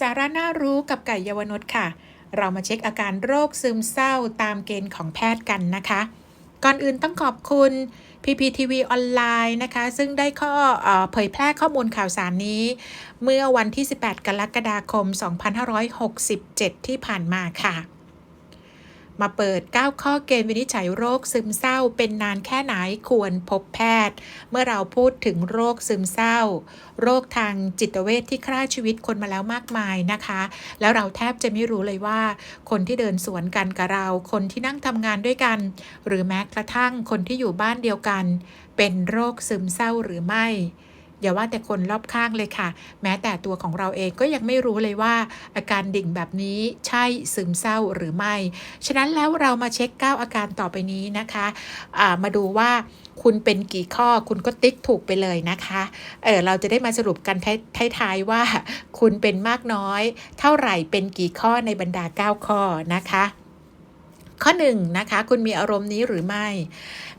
สาระน่ารู้กับไก่เยาวนุชค่ะ เรามาเช็คอาการโรคซึมเศร้าตามเกณฑ์ของแพทย์กันนะคะ ก่อนอื่นต้องขอบคุณ PPTV ออนไลน์นะคะ ซึ่งได้ข้ออเผยแพร่ข้อมูลข่าวสารนี้ เมื่อวันที่ 18 กรกฎาคม 2567 ที่ผ่านมาค่ะ มาเปิด 9 ข้อเกณฑ์วินิจฉัยโรคซึมเศร้า เป็นนานแค่ไหนควรพบแพทย์ เมื่อเราพูดถึงโรคซึมเศร้า โรคทางจิตเวชที่ฆ่าชีวิตคนมาแล้วมากมายนะคะ แล้วเราแทบจะไม่รู้เลยว่า คนที่เดินสวนกันกับเรา คนที่นั่งทำงานด้วยกัน หรือแม้กระทั่งคนที่อยู่บ้านเดียวกัน เป็นโรคซึมเศร้าหรือไม่ อย่าว่าแต่คนรอบข้างเลยค่ะ แม้แต่ตัวของเราเองก็ยังไม่รู้เลยว่า อาการดิ่งแบบนี้ใช่ซึมเศร้าหรือไม่ ฉะนั้นแล้วเรามาเช็ค 9 อาการต่อไปนี้นะคะะมาดูว่าคุณเป็นกี่ข้อคุณก็ติ๊กถูกไปเลยนะคะ เออเราจะได้มาสรุปกันท้ายๆว่า คุณเป็นมากน้อย เท่าไหร่เป็นกี่ข้อในบรรดา 9 ข้อนะคะ ข้อ1นนะคะ คุณมีอารมณ์นี้หรือไม่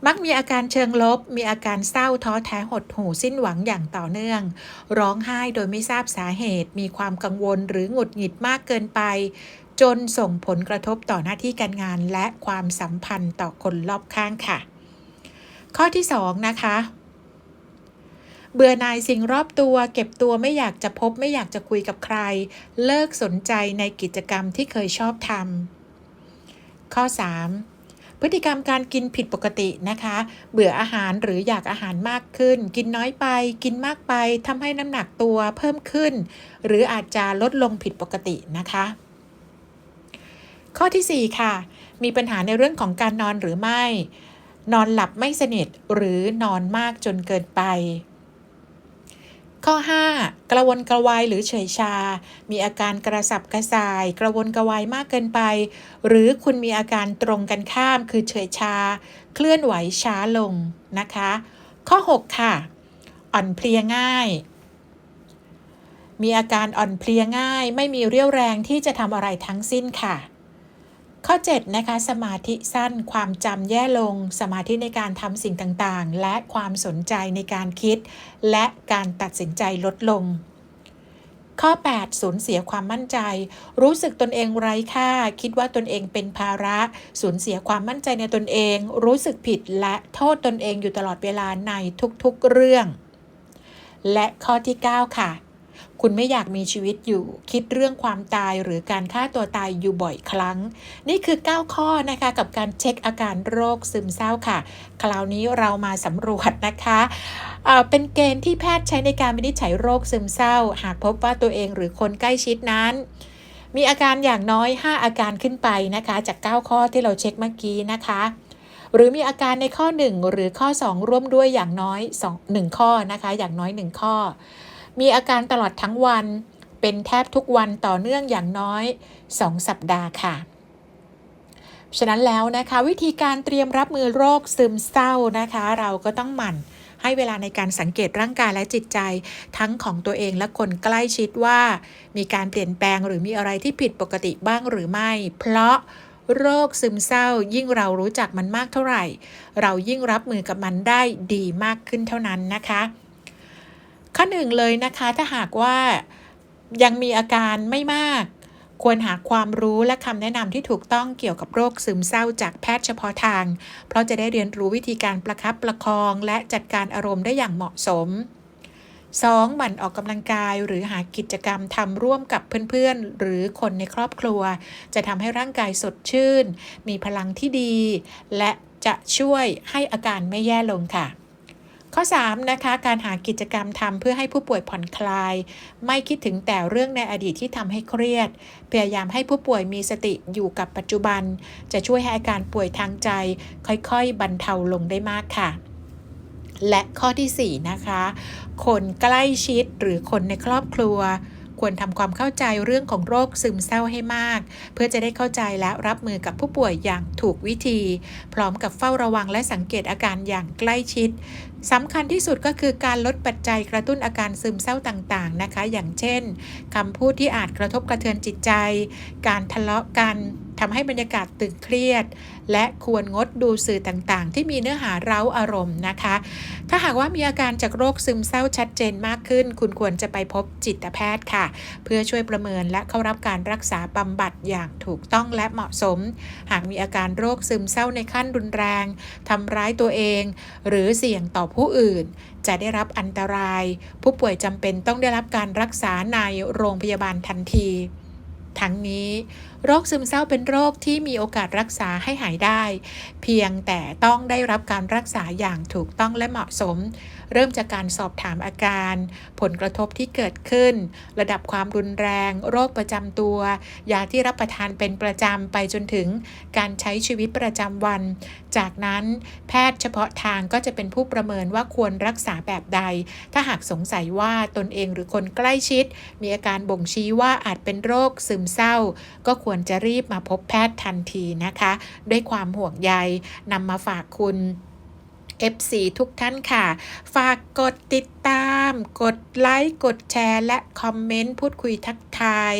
มักมีอาการเชิงลบ มีอาการเศร้าท้อแท้หดหู่สิ้นหวังอย่างต่อเนื่อง ร้องไห้โดยไม่ทราบสาเหตุ มีความกังวลหรือหงุดหงิดมากเกินไป จนส่งผลกระทบต่อหน้าที่การงานและความสัมพันธ์ต่อคนรอบข้างค่ะ ข้อที่ 2 นะคะเบื่อหน่ายสิ่งรอบตัว เก็บตัวไม่อยากจะพบไม่อยากจะคุยกับใคร เลิกสนใจในกิจกรรมที่เคยชอบทำ ข้อ 3 พฤติกรรมการกินผิดปกตินะคะ เบื่ออาหารหรืออยากอาหารมากขึ้น กินน้อยไป กินมากไปทำให้น้ำหนักตัวเพิ่มขึ้น หรืออาจจะลดลงผิดปกตินะคะ ข้อที่ 4 ค่ะ มีปัญหาในเรื่องของการนอนหรือไม่ นอนหลับไม่สนิทหรือนอนมากจนเกินไป ข้อ 5 กระวนกระวายหรือเฉยชา มีอาการกระสับกระส่าย กระวนกระวายมากเกินไป หรือคุณมีอาการตรงกันข้ามคือเฉยชา เคลื่อนไหวช้าลงนะคะ ข้อ 6 ค่ะ อ่อนเพลียง่าย มีอาการอ่อนเพลียง่าย ไม่มีเรี่ยวแรงที่จะทำอะไรทั้งสิ้นค่ะ ข้อ7นะคะสมาธิสั้นความจำแย่ลง สมาธิในการทำสิ่งต่างๆ และความสนใจในการคิด และการตัดสินใจลดลง ข้อ 8 สูญเสียความมั่นใจ รู้สึกตนเองไร้ค่า คิดว่าตนเองเป็นภาระ สูญเสียความมั่นใจในตนเอง รู้สึกผิดและโทษตนเองอยู่ตลอดเวลาในทุกๆเรื่อง และข้อที่ 9 ค่ะ คุณไม่อยากมีชีวิตอยู่ คิดเรื่องความตายหรือการฆ่าตัวตายอยู่บ่อยครั้ง นี่คือ 9 ข้อนะคะกับการเช็คอาการโรคซึมเศร้าค่ะ คราวนี้เรามาสำรวจนะคะเเป็นเกณฑ์ที่แพทย์ใช้ในการวินิจฉัยโรคซึมเศร้า หากพบว่าตัวเองหรือคนใกล้ชิดนั้นมีอาการอย่างน้อย 5 อาการขึ้นไปนะคะ จาก 9 ข้อที่เราเช็คเมื่อกี้นะคะ หรือมีอาการในข้อ 1 หรือข้อ 2 ร่วมด้วยอย่างน้อย 2 1 ข้อนะคะ อย่างน้อย 1 ข้อ มีอาการตลอดทั้งวัน เป็นแทบทุกวันต่อเนื่องอย่างน้อย 2 สัปดาห์ค่ะฉะนั้นแล้วนะคะวิธีการเตรียมรับมือโรคซึมเศร้านะคะ เราก็ต้องหมั่นให้เวลาในการสังเกตร่างกายและจิตใจ ทั้งของตัวเองและคนใกล้ชิดว่า มีการเปลี่ยนแปลงหรือมีอะไรที่ผิดปกติบ้างหรือไม่ เพราะโรคซึมเศร้า ยิ่งเรารู้จักมันมากเท่าไหร่ เรายิ่งรับมือกับมันได้ดีมากขึ้นเท่านั้นนะคะ ข้อหนึ่งเลยนะคะถ้าหากว่ายังมีอาการไม่มาก ควรหาความรู้และคำแนะนำที่ถูกต้องเกี่ยวกับโรคซึมเศร้าจากแพทย์เฉพาะทาง เพราะจะได้เรียนรู้วิธีการประคับประคองและจัดการอารมณ์ได้อย่างเหมาะสม 2. หมั่นออกกำลังกายหรือหากิจกรรมทำร่วมกับเพื่อนๆ หรือคนในครอบครัว จะทำให้ร่างกายสดชื่น มีพลังที่ดี และจะช่วยให้อาการไม่แย่ลงค่ะ ข้อ3นะคะการหากิจกรรมทำเพื่อให้ผู้ป่วยผ่อนคลาย ไม่คิดถึงแต่เรื่องในอดีตที่ทำให้เครียด พยายามให้ผู้ป่วยมีสติอยู่กับปัจจุบัน จะช่วยให้อาการป่วยทางใจ ค่อยๆ บรรเทาลงได้มากค่ะและข้อทีสี่4 นะคะ คนใกล้ชิดหรือคนในครอบครัว ควรทำความเข้าใจเรื่องของโรคซึมเศร้าให้มาก เพื่อจะได้เข้าใจและรับมือกับผู้ป่วยอย่างถูกวิธี พร้อมกับเฝ้าระวังและสังเกตอาการอย่างใกล้ชิดสำคัญที่สุดก็คือการลดปัจจัยกระตุ้นอาการซึมเศร้าต่างๆนะคะ อย่างเช่นคำพูดที่อาจกระทบกระเทือนจิตใจ การทะเลาะกัน ทำให้บรรยากาศตึงเครียด และควรงดดูสื่อต่างๆ ที่มีเนื้อหาเร้าอารมณ์นะคะ ถ้าหากว่ามีอาการจากโรคซึมเศร้าชัดเจนมากขึ้น คุณควรจะไปพบจิตแพทย์ค่ะ เพื่อช่วยประเมินและเข้ารับการรักษาบำบัดอย่างถูกต้องและเหมาะสม หากมีอาการโรคซึมเศร้าในขั้นรุนแรงทำร้ายตัวเอง หรือเสี่ยงต่อผู้อื่น จะได้รับอันตราย ผู้ป่วยจำเป็นต้องได้รับการรักษาในโรงพยาบาลทันที ทั้งนี้ โรคซึมเศร้าเป็นโรคที่มีโอกาสรักษาให้หายได้ เพียงแต่ต้องได้รับการรักษาอย่างถูกต้องและเหมาะสมเริ่มจากการสอบถามอาการ ผลกระทบที่เกิดขึ้น ระดับความรุนแรง โรคประจำตัวยาที่รับประทานเป็นประจำไปจนถึงการใช้ชีวิตประจำวัน จากนั้นแพทย์เฉพาะทางก็จะเป็นผู้ประเมินว่าควรรักษาแบบใด ถ้าหากสงสัยว่าตนเองหรือคนใกล้ชิด มีอาการบ่งชี้ว่าอาจเป็นโรคซึมเศร้า ก็ควรจะรีบมาพบแพทย์ทันทีนะคะ ด้วยความห่วงใยนำมาฝากคุณ FC ทุกท่านค่ะ ฝากกดติดตาม กดไลค์กดแชร์ และคอมเมนต์พูดคุยทักทาย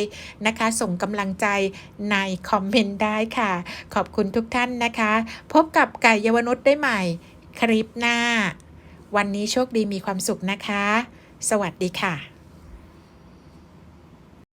นะคะ ส่งกำลังใจในคอมเมนต์ได้ค่ะ ขอบคุณทุกท่านนะคะ พบกับไก่เยาวนุษย์ได้ใหม่คลิปหน้า วันนี้โชคดีมีความสุขนะคะ สวัสดีค่ะ